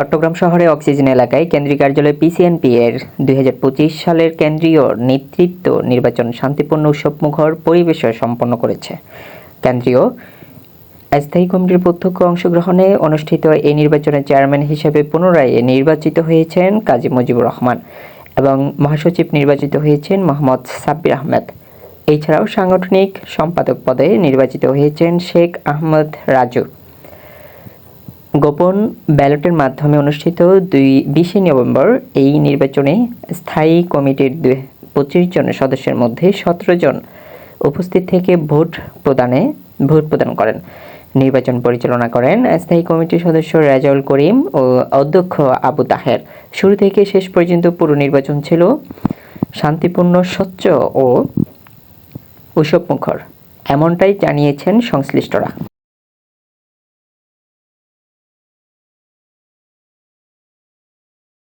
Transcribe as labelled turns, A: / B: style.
A: চট্টগ্রাম শহরে অক্সিজেন এলাকায় কেন্দ্রীয় কার্যালয় পিসিএনপি এর দুই হাজার পঁচিশ সালের কেন্দ্রীয় নেতৃত্ব নির্বাচন শান্তিপূর্ণ উৎসবমুখর পরিবেশে সম্পন্ন করেছে। কেন্দ্রীয় স্থায়ী কমিটির প্রত্যক্ষ অংশগ্রহণে অনুষ্ঠিত এই নির্বাচনের চেয়ারম্যান হিসেবে পুনরায় নির্বাচিত হয়েছেন কাজী মুজিবুর রহমান এবং মহাসচিব নির্বাচিত হয়েছেন মোহাম্মদ সাব্বির আহমেদ। এছাড়াও সাংগঠনিক সম্পাদক পদে নির্বাচিত হয়েছেন শেখ আহমদ রাজু। গোপন ব্যালটের মাধ্যমে অনুষ্ঠিত দুই বিশে নভেম্বর এই নির্বাচনে স্থায়ী কমিটির দুই পঁচিশ জন সদস্যের মধ্যে সতেরো জন উপস্থিত থেকে ভোট প্রদানে, ভোট প্রদান করেন। নির্বাচন পরিচালনা করেন স্থায়ী কমিটির সদস্য রেজাউল করিম ও অধ্যক্ষ আবু তাহের। শুরু থেকে শেষ পর্যন্ত পুরো নির্বাচন ছিল শান্তিপূর্ণ, স্বচ্ছ ও উৎসবমুখর, এমনটাই জানিয়েছেন সংশ্লিষ্টরা।